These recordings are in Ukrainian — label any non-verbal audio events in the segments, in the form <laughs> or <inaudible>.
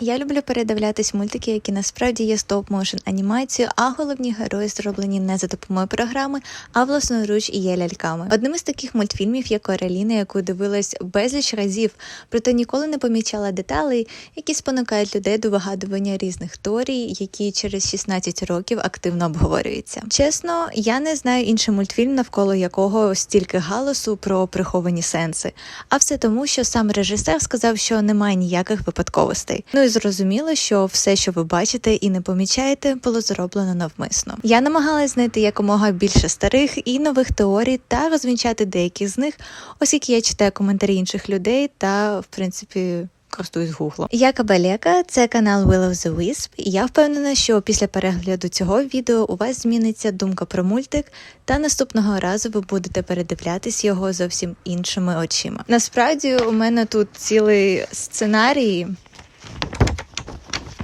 Я люблю передивлятись мультики, які насправді є стоп-моушен анімацією, а головні герої зроблені не за допомогою програми, а власноруч і є ляльками. Одним із таких мультфільмів є Кореліна, яку дивилась безліч разів, проте ніколи не помічала деталей, які спонукають людей до вигадування різних теорій, які через 16 років активно обговорюються. Чесно, я не знаю інший мультфільм, навколо якого стільки галасу про приховані сенси. А все тому, що сам режисер сказав, що немає ніяких випадковостей. Ну зрозуміло, що все, що ви бачите і не помічаєте, було зроблено навмисно. Я намагалась знайти якомога більше старих і нових теорій та розвінчати деякі з них, оскільки я читаю коментарі інших людей та, в принципі. Користуюсь гуглом. Я Кабалека, це канал Will of the Wisp, і я впевнена, що після перегляду цього відео у вас зміниться думка про мультик, та наступного разу ви будете передивлятись його зовсім іншими очима. Насправді, у мене тут цілий сценарій.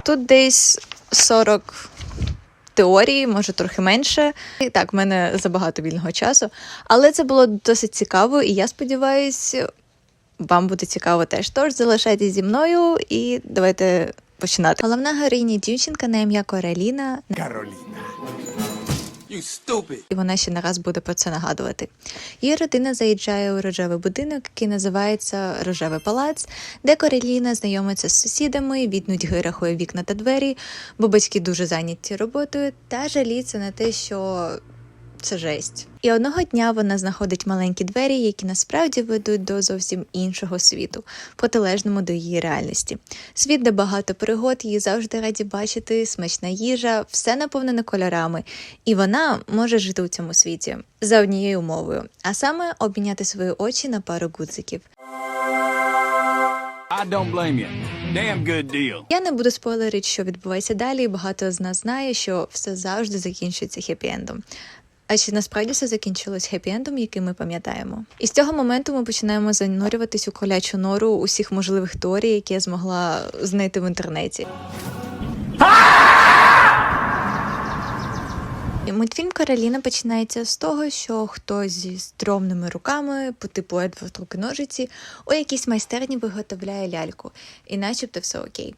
Тут десь 40 теорії, може трохи менше. І так, в мене забагато вільного часу. Але це було досить цікаво, і я сподіваюся, вам буде цікаво теж. Тож залишайтесь зі мною і давайте починати. Головна героїня дівчинка на ім'я Кореліна. Carolina. І вона ще не раз буде про це нагадувати. Її родина заїжджає у рожевий будинок, який називається Рожевий палац, де Кореліна знайомиться з сусідами, від нудьги вікна та двері, бо батьки дуже зайняті роботою та жаліться на те, що це жесть. І одного дня вона знаходить маленькі двері, які насправді ведуть до зовсім іншого світу, протилежному до її реальності. Світ, де багато пригод, її завжди раді бачити, смачна їжа, все наповнене кольорами, і вона може жити у цьому світі за однією умовою, а саме обміняти свої очі на пару гудзиків. I don't blame you. Damn good deal. Я не буду спойлерити, що відбувається далі. і Багато з нас знає, що все завжди закінчується хеппі-ендом. А чи насправді все закінчилось хеппі-ендом, який ми пам'ятаємо? І з цього моменту ми починаємо занурюватись у колячу нору усіх можливих теорій, які я змогла знайти в інтернеті. Мультфільм Кароліна починається з того, що хтось зі стромними руками, по типу Едвард руки ножиці, у якійсь майстерні виготовляє ляльку, і начебто все окей.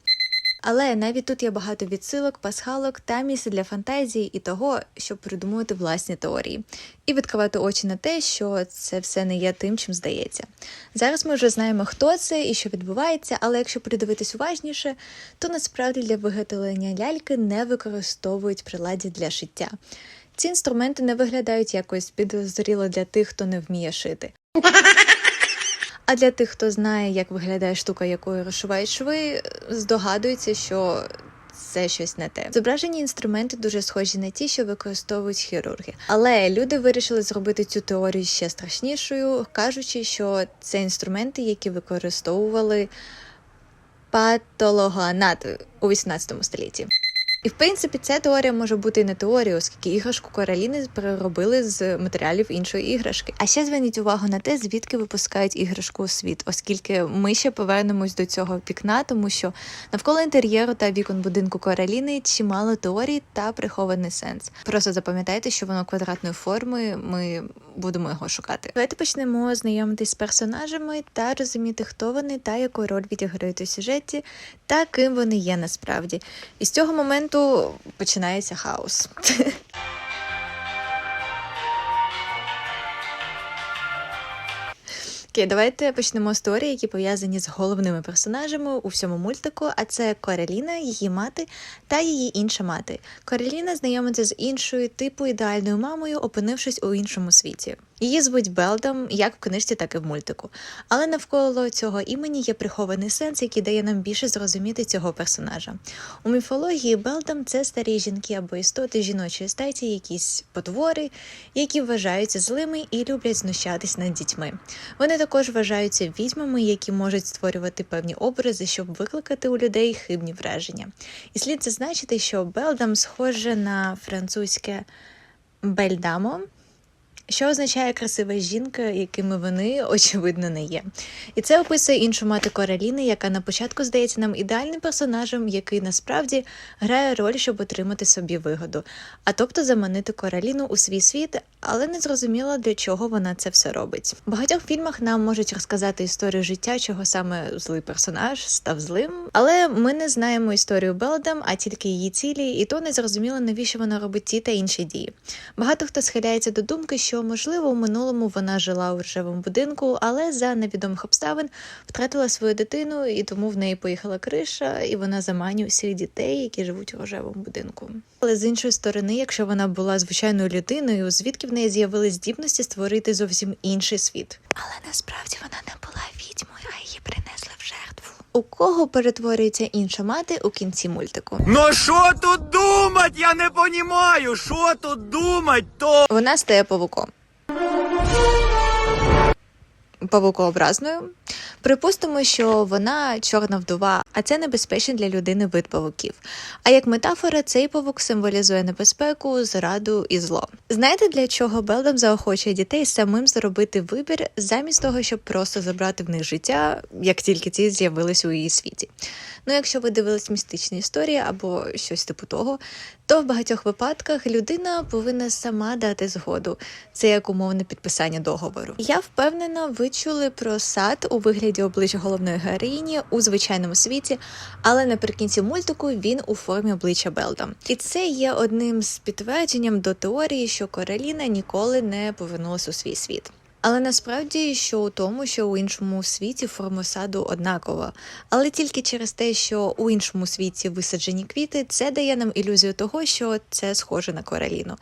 Але навіть тут є багато відсилок, пасхалок та місце для фантазії і того, щоб придумувати власні теорії, і відкривати очі на те, що це все не є тим, чим здається. Зараз ми вже знаємо, хто це і що відбувається, але якщо придивитись уважніше, то насправді для виготовлення ляльки не використовують приладдя для шиття. Ці інструменти не виглядають якось підозріло для тих, хто не вміє шити. А для тих, хто знає, як виглядає штука, якою розшивають шви, здогадується, що це щось не те. Зображені інструменти дуже схожі на ті, що використовують хірурги. Але люди вирішили зробити цю теорію ще страшнішою, кажучи, що це інструменти, які використовували патологоанати у 18 столітті. І в принципі ця теорія може бути і не теорією, оскільки іграшку Кораліни переробили з матеріалів іншої іграшки. А ще зверніть увагу на те, звідки випускають іграшку у світ, оскільки ми ще повернемось до цього вікна, тому що навколо інтер'єру та вікон будинку Кораліни чимало теорій та прихований сенс. Просто запам'ятайте, що воно квадратної форми. Ми будемо його шукати. Давайте почнемо знайомитись з персонажами та розуміти, хто вони та яку роль відіграють у сюжеті, та ким вони є насправді. І з цього моменту починається хаос. <laughs> Окей, давайте почнемо з теорії, які пов'язані з головними персонажами у всьому мультику. А це Кореліна, її мати та її інша мати. Кореліна знайомиться з іншою типу ідеальною мамою, опинившись у іншому світі. Її звуть Белдам, як в книжці, так і в мультику. Але навколо цього імені є прихований сенс, який дає нам більше зрозуміти цього персонажа. У міфології Белдам це старі жінки або істоти жіночої статі, якісь потвори, які вважаються злими і люблять знущатись над дітьми. Вони також вважаються відьмами, які можуть створювати певні образи, щоб викликати у людей хибні враження. І слід зазначити, що Белдам схоже на французьке бельдамо. Що означає красива жінка, якими вони очевидно не є. І це описує іншу мати Кораліни, яка на початку здається нам ідеальним персонажем, який насправді грає роль, щоб отримати собі вигоду, а тобто заманити Кораліну у свій світ, але не зрозуміло, для чого вона це все робить. В багатьох фільмах нам можуть розказати історію життя, чого саме злий персонаж став злим, але ми не знаємо історію Белдам, а тільки її цілі, і то не зрозуміло, навіщо вона робить ті та інші дії. Багато хто схиляється до думки, що можливо у минулому вона жила у ржавому будинку, але за невідомих обставин втратила свою дитину, і тому в неї поїхала криша, і вона заманює всіх дітей, які живуть у рожевому будинку. Але з іншої сторони, якщо вона була звичайною людиною, звідки в неї з'явились здібності створити зовсім інший світ? Але насправді вона не була відьмою, а її принесли в жертву. У кого перетворюється інша мати у кінці мультику? Ну що тут думать? Я не понімаю, що тут думать, то. Вона стає павуком. Павукообразною. Припустимо, що вона чорна вдова, а це небезпечний для людини вид павуків. А як метафора, цей павук символізує небезпеку, зраду і зло. Знаєте, для чого Белдам заохочує дітей самим зробити вибір, замість того, щоб просто забрати в них життя, як тільки ці з'явились у її світі. Ну, якщо ви дивились містичні історії або щось типу того, то в багатьох випадках людина повинна сама дати згоду. Це як умовне підписання договору. Я впевнена, ви чули про сад у вигляді обличчя головної героїні у звичайному світі, але наприкінці мультику він у формі обличчя Белда. І це є одним з підтвердженням до теорії, що Короліна ніколи не повернулася у свій світ. Але насправді що у тому, що у іншому світі форма саду однакова, але тільки через те, що у іншому світі висаджені квіти, це дає нам ілюзію того, що це схоже на Кораліну.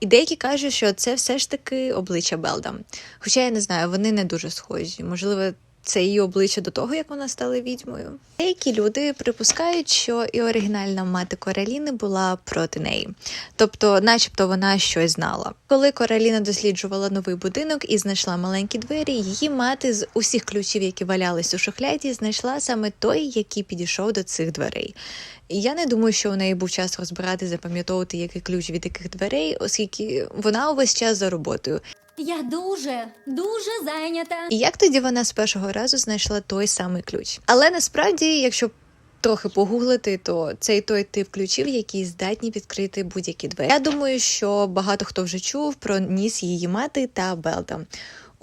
І деякі кажуть, що це все ж таки обличчя Белдам. Хоча я не знаю, вони не дуже схожі. Можливо, це її обличчя до того, як вона стала відьмою. Деякі люди припускають, що і оригінальна мати Кораліни була проти неї, тобто, начебто, вона щось знала. Коли Кораліна досліджувала новий будинок і знайшла маленькі двері, її мати з усіх ключів, які валялись у шухляді, знайшла саме той, який підійшов до цих дверей. Я не думаю, що у неї був час розбирати, запам'ятовувати, який ключ від яких дверей, оскільки вона увесь час за роботою. Я дуже, дуже зайнята. І як тоді вона з першого разу знайшла той самий ключ? Але насправді, якщо трохи погуглити, то цей той тип ключів, які здатні відкрити будь-які двері. Я думаю, що багато хто вже чув про ніс її мати та Белда.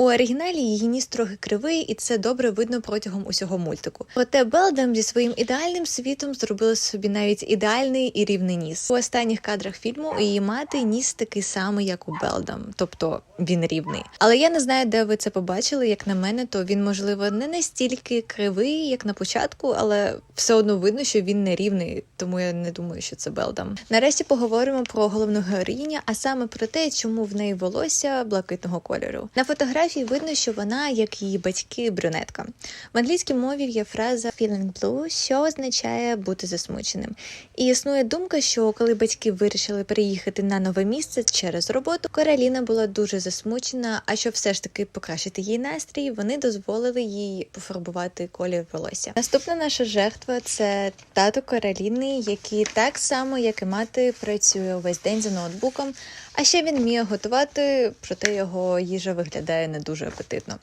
У оригіналі її ніс трохи кривий, і це добре видно протягом усього мультику. Проте Белдам зі своїм ідеальним світом зробила собі навіть ідеальний і рівний ніс. У останніх кадрах фільму її мати ніс такий самий, як у Белдам, тобто він рівний. Але я не знаю, де ви це побачили. Як на мене, то він можливо не настільки кривий, як на початку, але все одно видно, що він не рівний, тому я не думаю, що це Белдам. Нарешті поговоримо про головну героїню, а саме про те, чому в неї волосся блакитного кольору. На фотографії видно, що вона, як її батьки, брюнетка. В англійській мові є фраза feeling blue, що означає бути засмученим. І існує думка, що коли батьки вирішили переїхати на нове місце через роботу, Кароліна була дуже засмучена. А щоб все ж таки покращити її настрій, вони дозволили їй пофарбувати колір волосся. Наступна наша жертва це тато Кароліни, який так само, як і мати, працює увесь день за ноутбуком. А ще він вміє готувати, проте його їжа виглядає не дуже апетитно.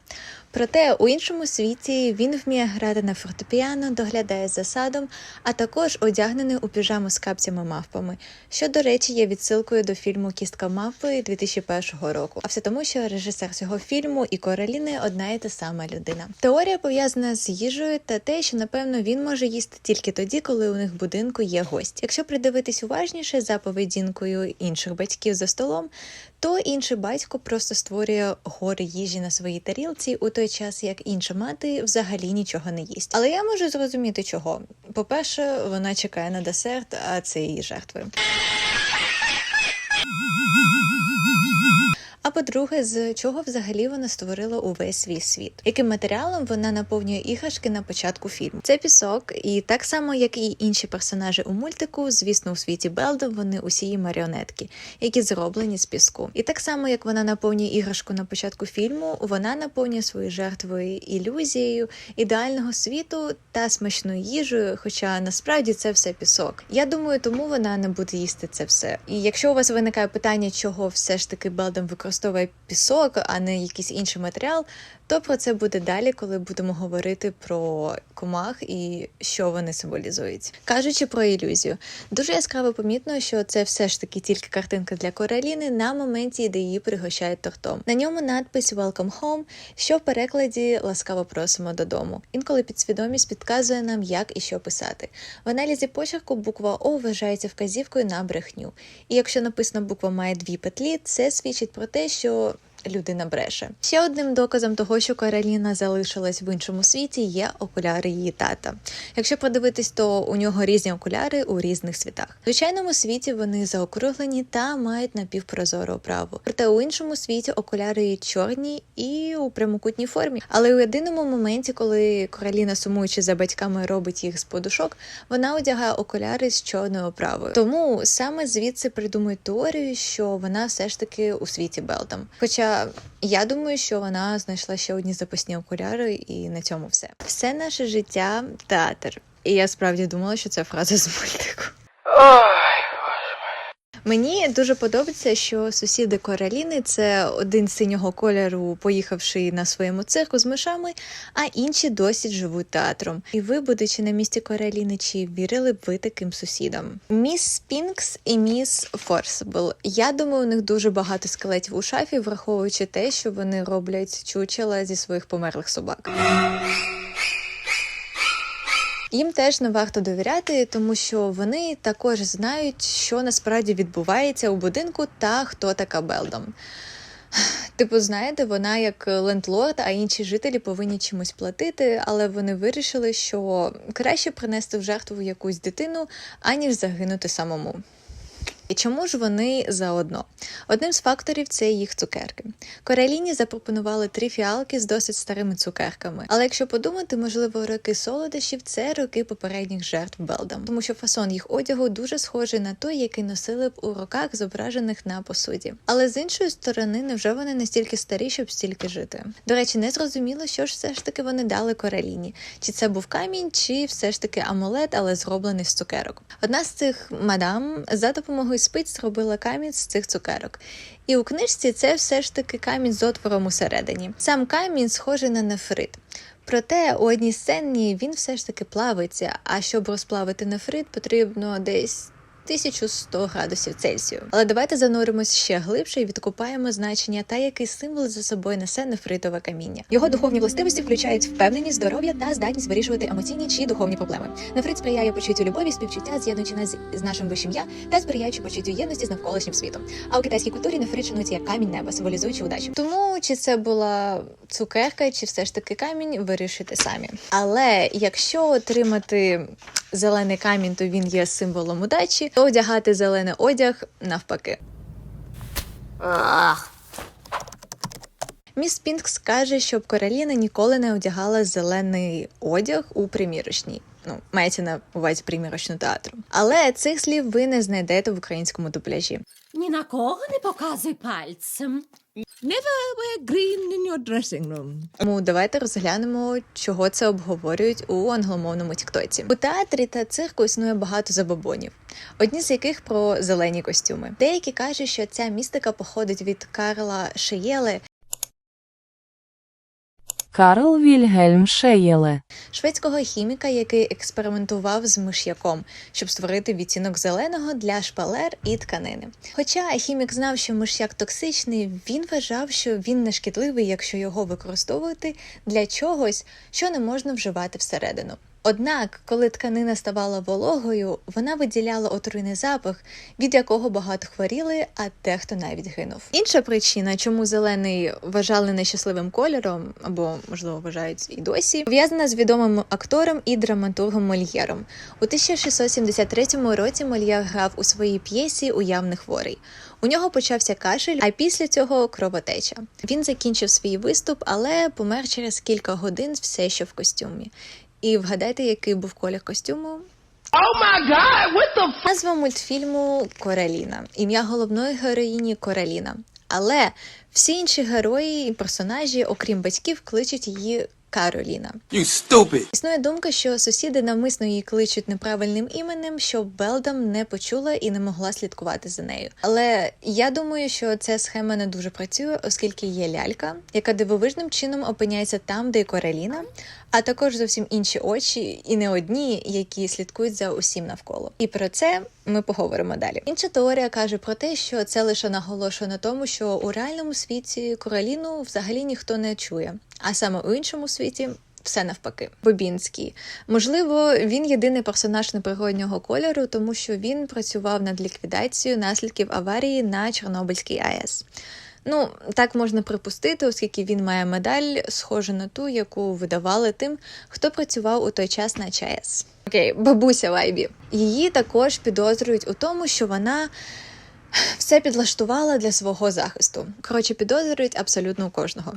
Проте у іншому світі він вміє грати на фортепіано, доглядає за садом, а також одягнений у піжаму з капцями мавпами, що, до речі, є відсилкою до фільму Кістка мавпи 2001 року. А все тому, що режисер цього фільму і Короліни одна і та сама людина. Теорія пов'язана з їжею та те, що напевно він може їсти тільки тоді, коли у них в будинку є гость. Якщо придивитись уважніше за поведінкою інших батьків за столом, то інший батько просто створює гори їжі на своїй тарілці у той час, як інша мати взагалі нічого не їсть. Але я можу зрозуміти, чого. По-перше, вона чекає на десерт, а це її жертви. А по-друге, з чого взагалі вона створила увесь свій світ? Яким матеріалом вона наповнює іграшки на початку фільму? Це пісок, і так само, як і інші персонажі у мультику, звісно, у світі Белда вони усі маріонетки, які зроблені з піску. І так само, як вона наповнює іграшку на початку фільму, вона наповнює свої жертви ілюзією, ідеального світу та смачною їжею. Хоча насправді це все пісок. Я думаю, тому вона не буде їсти це все. І якщо у вас виникає питання, чого все ж таки Белдам використовує використовує пісок, а не якийсь інший матеріал, то про це буде далі, коли будемо говорити про комах і що вони символізують. Кажучи про ілюзію, дуже яскраво помітно, що це все ж таки тільки картинка для Кораліни на моменті, де її пригощають тортом. На ньому надпис Welcome home, що в перекладі ласкаво просимо додому. Інколи підсвідомість підказує нам, як і що писати. В аналізі почерку буква О вважається вказівкою на брехню. І якщо написана буква має дві петлі, це свідчить про те, що людина бреше. Ще одним доказом того, що Кароліна залишилась в іншому світі, є окуляри її тата. Якщо подивитись, то у нього різні окуляри у різних світах. В звичайному світі вони заокруглені та мають напівпрозору оправу. Проте у іншому світі окуляри є чорні і у прямокутній формі. Але у єдиному моменті, коли Кароліна, сумуючи за батьками, робить їх з подушок, вона одягає окуляри з чорною оправою. Тому саме звідси придумують теорію, що вона все ж таки у світі Белдам. Хоча я думаю, що вона знайшла ще одні запасні окуляри, і на цьому все. Все наше життя театр. І я справді думала, що це фраза з мультику. Мені дуже подобається, що сусіди Кораліни це один синього кольору, поїхавши на своєму цирку з мишами, а інші досі живуть театром. І ви, будучи на місці Кораліни, чи вірили б ви таким сусідам? Міс Спінкс і міс Форсибл. Я думаю, у них дуже багато скелетів у шафі, враховуючи те, що вони роблять чучела зі своїх померлих собак. Їм теж не варто довіряти, тому що вони також знають, що насправді відбувається у будинку та хто така Белдом. Типу, знаєте, вона як лендлорд, а інші жителі повинні чимось платити, але вони вирішили, що краще принести в жертву якусь дитину, аніж загинути самому. І чому ж вони заодно? Одним з факторів це їх цукерки. Кореліні запропонували три фіалки з досить старими цукерками. Але якщо подумати, можливо, роки солодощів це роки попередніх жертв Белдам, тому що фасон їх одягу дуже схожий на той, який носили б у роках, зображених на посуді. Але з іншої сторони, невже вони настільки старі, щоб стільки жити? До речі, не зрозуміло, що ж все ж таки вони дали Кореліні. Чи це був камінь, чи все ж таки амулет, але зроблений з цукерок. Одна з цих мадам за допомогою спиць зробила камінь з цих цукерок. І у книжці це все ж таки камінь з отвором усередині. Сам камінь схожий на нефрит. Проте у одній сцені він все ж таки плавиться. А щоб розплавити нефрит, потрібно десь 1100 градусів Цельсію. Але давайте зануримось ще глибше і відкопаємо значення та який символ за собою несе нефритове каміння. Його духовні властивості включають впевненість, здоров'я та здатність вирішувати емоційні чи духовні проблеми. Нефрит сприяє почуттю любові, співчуття, з'єднуючи нас з нашим вищим я та сприяючи почуттю єдності з навколишнім світом. А у китайській культурі нефрит шанується як камінь неба, символізуючи удачу. Тому чи це була цукерка, чи все ж таки камінь, вирішите самі. Але якщо отримати зелений камінь, то він є символом удачі, то одягати зелений одяг навпаки. Міс Пінкс каже, щоб Короліна ніколи не одягала зелений одяг у примірочній. Ну, мається на увазі примірочну театру. Але цих слів ви не знайдете в українському дубляжі. Ні на кого не показуй пальцем. Never wear green in your dressing room. Тому давайте розглянемо, чого це обговорюють у англомовному тіктоці. У театрі та цирку існує багато забобонів, одні з яких про зелені костюми. Деякі кажуть, що ця містика походить від Карла Шеєле, Карл Вільгельм Шеєле шведського хіміка, який експериментував з миш'яком, щоб створити відтінок зеленого для шпалер і тканини. Хоча хімік знав, що миш'як токсичний, він вважав, що він не шкідливий, якщо його використовувати для чогось, що не можна вживати всередину. Однак, коли тканина ставала вологою, вона виділяла отруйний запах, від якого багато хворіли, а дехто навіть гинув. Інша причина, чому зелений вважали нещасливим кольором, або можливо вважають і досі, пов'язана з відомим актором і драматургом Мольєром. У 1673 році Мольєр грав у своїй п'єсі Уявний хворий. У нього почався кашель, а після цього кровотеча. Він закінчив свій виступ, але помер через кілька годин все ще в костюмі. І вгадайте, який був колір костюму? Назва мультфільму Кораліна. Ім'я головної героїні Кораліна. Але всі інші герої і персонажі, окрім батьків, кличуть її Кароліна. You stupid. Існує думка, що сусіди навмисно її кличуть неправильним іменем, щоб Белдам не почула і не могла слідкувати за нею. Але я думаю, що ця схема не дуже працює, оскільки є лялька, яка дивовижним чином опиняється там, де й Кореліна, а також зовсім інші очі, і не одні, які слідкують за усім навколо. І про це ми поговоримо далі. Інша теорія каже про те, що це лише наголошує на тому, що у реальному світі Кореліну взагалі ніхто не чує, а саме у іншому світі. Все навпаки, Бобінський. Можливо, він єдиний персонаж неприроднього кольору, тому що він працював над ліквідацією наслідків аварії на Чорнобильській АЕС. Ну, так можна припустити, оскільки він має медаль, схожу на ту, яку видавали тим, хто працював у той час на ЧАЕС. Окей, бабуся Вайбі. Її також підозрюють у тому, що вона все підлаштувала для свого захисту. Коротше, підозрюють абсолютно кожного.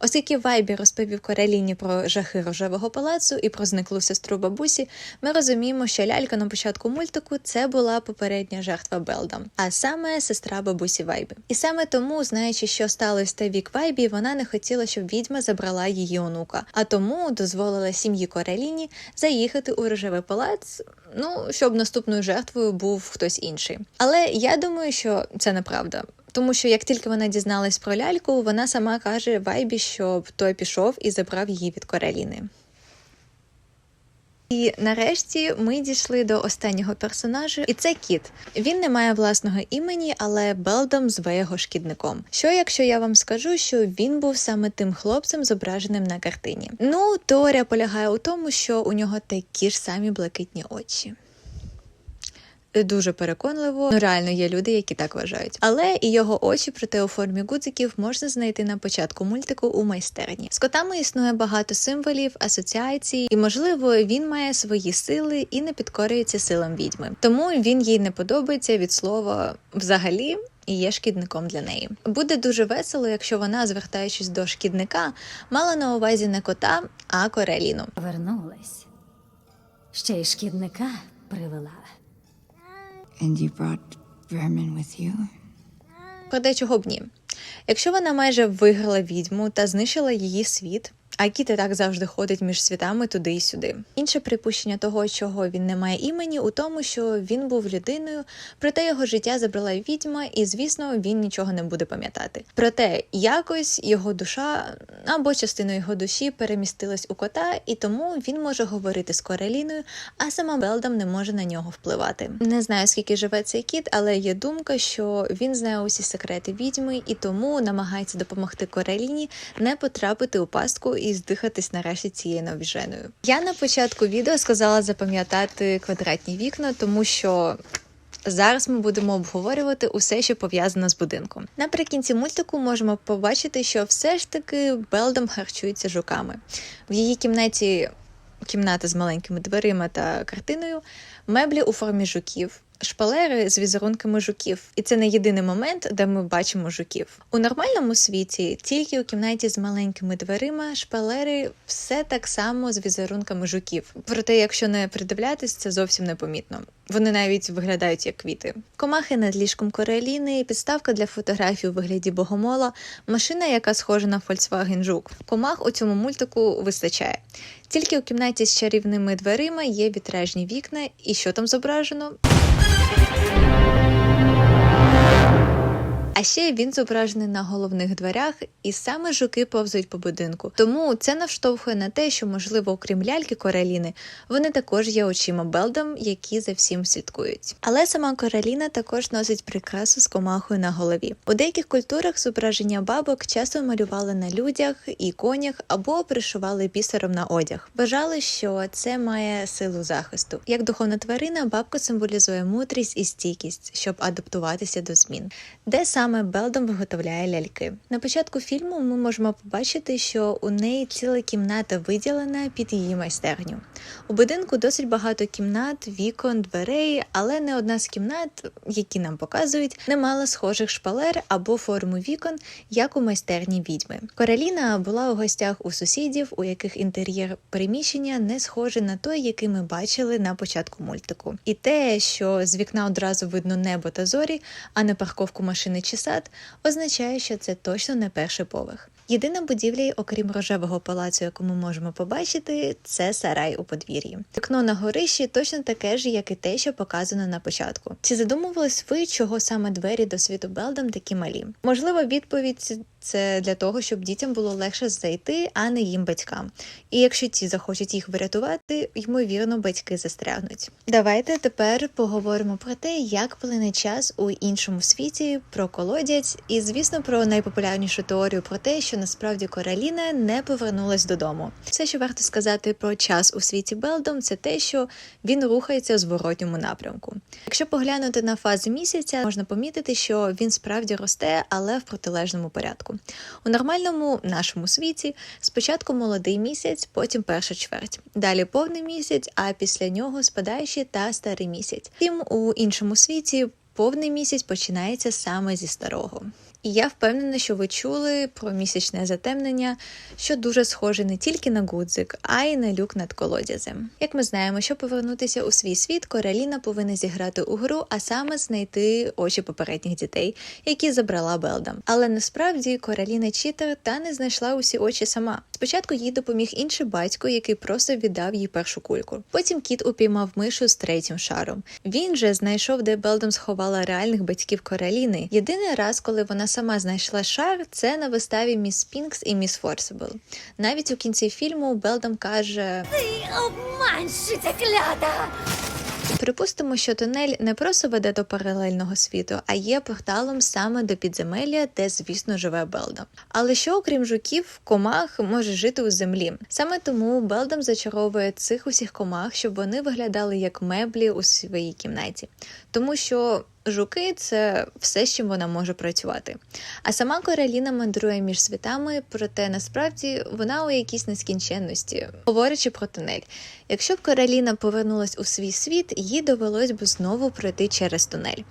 Оскільки Вайбі розповів Кореліні про жахи рожевого палацу і про зниклу сестру бабусі, ми розуміємо, що лялька на початку мультику це була попередня жертва Белдам, а саме сестра бабусі Вайбі. І саме тому, знаючи, що сталося та вік Вайбі, вона не хотіла, щоб відьма забрала її онука, а тому дозволила сім'ї Кореліні заїхати у рожевий палац. Ну, щоб наступною жертвою був хтось інший. Але я думаю, що це неправда. Тому що як тільки вона дізналась про ляльку, вона сама каже Вайбі, щоб той пішов і забрав її від Кореліни. І нарешті ми дійшли до останнього персонажа, і це кіт. Він не має власного імені, але Белдом зве його шкідником. Що якщо я вам скажу, що він був саме тим хлопцем, зображеним на картині? Ну, теорія полягає у тому, що у нього такі ж самі блакитні очі. Дуже переконливо, ну реально є люди, які так вважають. Але і його очі, проте у формі гудзиків, можна знайти на початку мультику у майстерні. З котами існує багато символів, асоціацій, і можливо він має свої сили і не підкорюється силам відьми. Тому він їй не подобається від слова взагалі. І є шкідником для неї. Буде дуже весело, якщо вона, звертаючись до шкідника, мала на увазі не кота, а кореліну. Вернулась. Ще й шкідника привела. And you brought vermin with you? Проте чого б ні? Якщо вона майже виграла відьму та знищила її світ, а кіт і так завжди ходить між світами туди й сюди. Інше припущення того, чого він не має імені, у тому, що він був людиною, проте його життя забрала відьма, і звісно, він нічого не буде пам'ятати. Проте якось його душа або частина його душі перемістилась у кота, і тому він може говорити з Кореліною, а сама Белдам не може на нього впливати. Не знаю, скільки живе цей кіт, але є думка, що він знає усі секрети відьми і тому намагається допомогти Кореліні не потрапити у пастку і здихатись нарешті цією навіженою. Я на початку відео сказала запам'ятати квадратні вікна, тому що. Зараз ми будемо обговорювати усе, що пов'язане з будинком. Наприкінці мультику можемо побачити, що все ж таки Белдом харчується жуками. В її кімнаті кімната з маленькими дверима та картиною, меблі у формі жуків. Шпалери з візерунками жуків, і це не єдиний момент, де ми бачимо жуків. У нормальному світі тільки у кімнаті з маленькими дверима шпалери все так само з візерунками жуків. Проте, якщо не придивлятись, це зовсім непомітно. Вони навіть виглядають як квіти. Комахи над ліжком Кореліни, підставка для фотографій у вигляді богомола, машина, яка схожа на Volkswagen Жук. Комах у цьому мультику вистачає. Тільки у кімнаті з чарівними дверима є вітражні вікна, і що там зображено? А ще він зображений на головних дверях, і саме жуки повзають по будинку. Тому це навштовхує на те, що, можливо, окрім ляльки Кореліни, вони також є очима Белдом, які за всім слідкують. Але сама Кореліна також носить прикрасу з комахою на голові. У деяких культурах зображення бабок часто малювали на людях і конях або пришивали бісером на одяг. Вважали, що це має силу захисту. Як духовна тварина, бабка символізує мудрість і стійкість, щоб адаптуватися до змін. Де саме Белдом виготовляє ляльки. На початку фільму ми можемо побачити, що у неї ціла кімната виділена під її майстерню. У будинку досить багато кімнат, вікон, дверей, але не одна з кімнат, які нам показують, не мала схожих шпалер або форму вікон, як у майстерні відьми. Короліна була у гостях у сусідів, у яких інтер'єр приміщення не схожий на той, який ми бачили на початку мультику. І те, що з вікна одразу видно небо та зорі, а не парковку машини чи сад, означає, що це точно не перший поверх. Єдина будівля, окрім рожевого палацу, яку ми можемо побачити, це сарай у подвір'ї. Вікно на горищі точно таке ж, як і те, що показано на початку. Чи задумувались ви, чого саме двері до світу Белдам такі малі? Можливо, відповідь це для того, щоб дітям було легше зайти, а не їм батькам. І якщо ті захочуть їх врятувати, ймовірно, батьки застрягнуть. Давайте тепер поговоримо про те, як плине час у іншому світі, про колодязь, і звісно про найпопулярнішу теорію про те, що насправді Кораліна не повернулась додому. Все, що варто сказати про час у світі Белдом, це те, що він рухається у зворотньому напрямку. Якщо поглянути на фази місяця, можна помітити, що він справді росте, але в протилежному порядку. У нормальному нашому світі спочатку молодий місяць, потім перша чверть, далі повний місяць, а після нього спадаючий та старий місяць. Втім, у іншому світі повний місяць починається саме зі старого. І я впевнена, що ви чули про місячне затемнення, що дуже схоже не тільки на гудзик, а й на люк над колодязем. Як ми знаємо, щоб повернутися у свій світ, Кораліна повинна зіграти у гру, а саме знайти очі попередніх дітей, які забрала Белдам. Але насправді Кораліна читер та не знайшла усі очі сама. Спочатку їй допоміг інший батько, який просто віддав їй першу кульку. Потім кіт упіймав мишу з третім шаром. Він же знайшов, де Белдам сховала реальних батьків Кораліни. Єдиний раз, коли вона сама знайшла шар, це на виставі Міс Пінкс і Міс Форсибл. Навіть у кінці фільму Белдам каже: Обманщиця клята! Припустимо, що тунель не просто веде до паралельного світу, а є порталом саме до підземелля, де, звісно, живе Белдам. Але що, окрім жуків, комах може жити у землі. Саме тому Белдам зачаровує цих усіх комах, щоб вони виглядали як меблі у своїй кімнаті, тому що. Жуки це все, з чим вона може працювати. А сама Короліна мандрує між світами, проте насправді вона у якійсь нескінченності. Говорячи про тунель, якщо б Короліна повернулась у свій світ, їй довелось би знову пройти через тунель.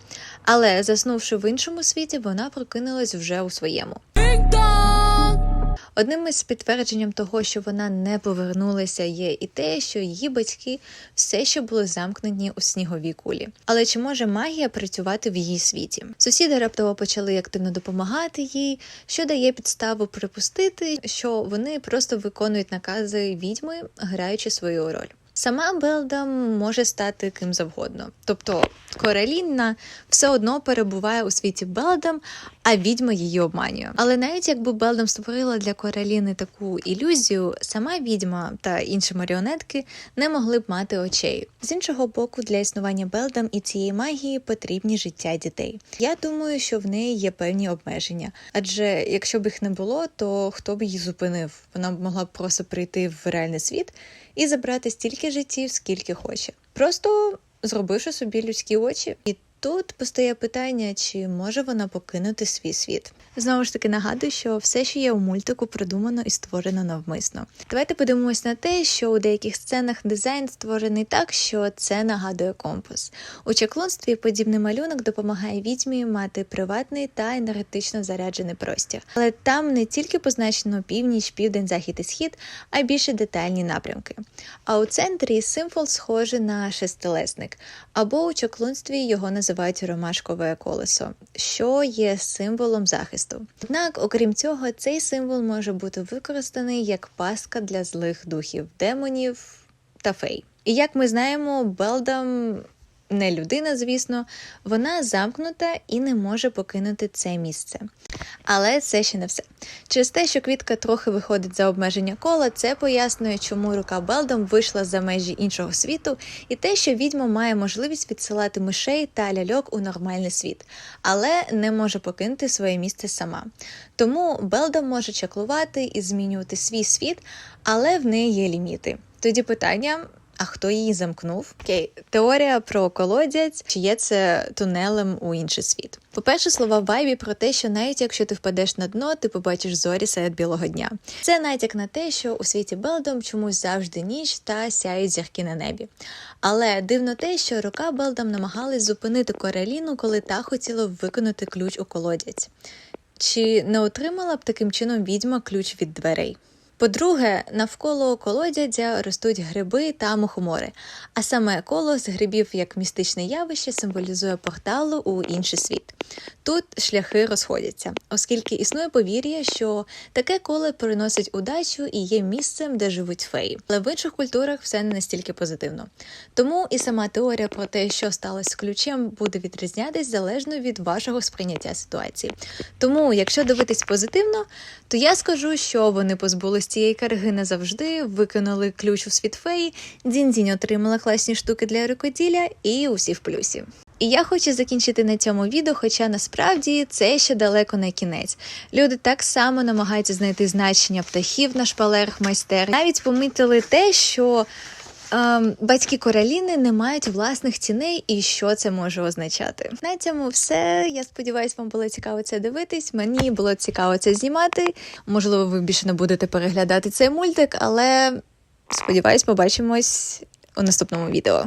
Але заснувши в іншому світі, вона прокинулась вже у своєму. Одним із підтвердженням того, що вона не повернулася, є і те, що її батьки все ще були замкнені у сніговій кулі. Але чи може магія працювати в її світі? Сусіди раптово почали активно допомагати їй, що дає підставу припустити, що вони просто виконують накази відьми, граючи свою роль. Сама Белдам може стати ким завгодно. Тобто Кораліна все одно перебуває у світі Белдам, а відьма її обманює. Але навіть якби Белдам створила для Кораліни таку ілюзію, сама відьма та інші маріонетки не могли б мати очей. З іншого боку, для існування Белдам і цієї магії потрібні життя дітей. Я думаю, що в неї є певні обмеження, адже якщо б їх не було, то хто б її зупинив? Вона б могла б просто прийти в реальний світ і забрати стільки життів, скільки хоче, просто зробивши собі людські очі. І тут постає питання, чи може вона покинути свій світ. Знову ж таки нагадую, що все, що є у мультику, продумано і створено навмисно. Давайте подивимось на те, що у деяких сценах дизайн створений так, що це нагадує компас. У чаклунстві подібний малюнок допомагає відьмі мати приватний та енергетично заряджений простір. Але там не тільки позначено північ, південь, захід і схід, а більше детальні напрямки. А у центрі символ схожий на шестилесник, або у чаклунстві його називають ромашкове колесо, що є символом захисту. Однак, окрім цього, цей символ може бути використаний як паска для злих духів, демонів та фей. І як ми знаємо, Белдам не людина, звісно, вона замкнута і не може покинути це місце. Але це ще не все. Через те, що квітка трохи виходить за обмеження кола, це пояснює, чому рука Белдам вийшла за межі іншого світу, і те, що відьма має можливість відсилати мишей та ляльок у нормальний світ, але не може покинути своє місце сама. Тому Белдам може чаклувати і змінювати свій світ, але в неї є ліміти. Тоді питання. А хто її замкнув? Окей, теорія про колодязь, чи є це тунелем у інший світ. По-перше, слова Вайбі про те, що навіть якщо ти впадеш на дно, ти побачиш зорі серед білого дня. Це натяк на те, що у світі Белдом чомусь завжди ніч та сяють зірки на небі. Але дивно те, що рука Белдам намагалась зупинити Кораліну, коли та хотіла виконати ключ у колодязь. Чи не отримала б таким чином відьма ключ від дверей? По-друге, навколо колодязя ростуть гриби та мухомори, а саме коло з грибів як містичне явище символізує портал у інший світ. Тут шляхи розходяться, оскільки існує повір'я, що таке коло приносить удачу і є місцем, де живуть феї. Але в інших культурах все не настільки позитивно. Тому і сама теорія про те, що сталося з ключем, буде відрізнятись залежно від вашого сприйняття ситуації. Тому, якщо дивитись позитивно, то я скажу, що вони позбулись цієї карги назавжди, викинули ключ у світ феї, дзінь-дзінь отримала класні штуки для рукоділля, і усі в плюсі. І я хочу закінчити на цьому відео, хоча насправді це ще далеко не кінець. Люди так само намагаються знайти значення птахів на шпалерах майстер. Навіть помітили те, що ем, батьки Кораліни не мають власних ціней і що це може означати. На цьому все. Я сподіваюся, вам було цікаво це дивитись. Мені було цікаво це знімати. Можливо, ви більше не будете переглядати цей мультик, але сподіваюсь, побачимось у наступному відео.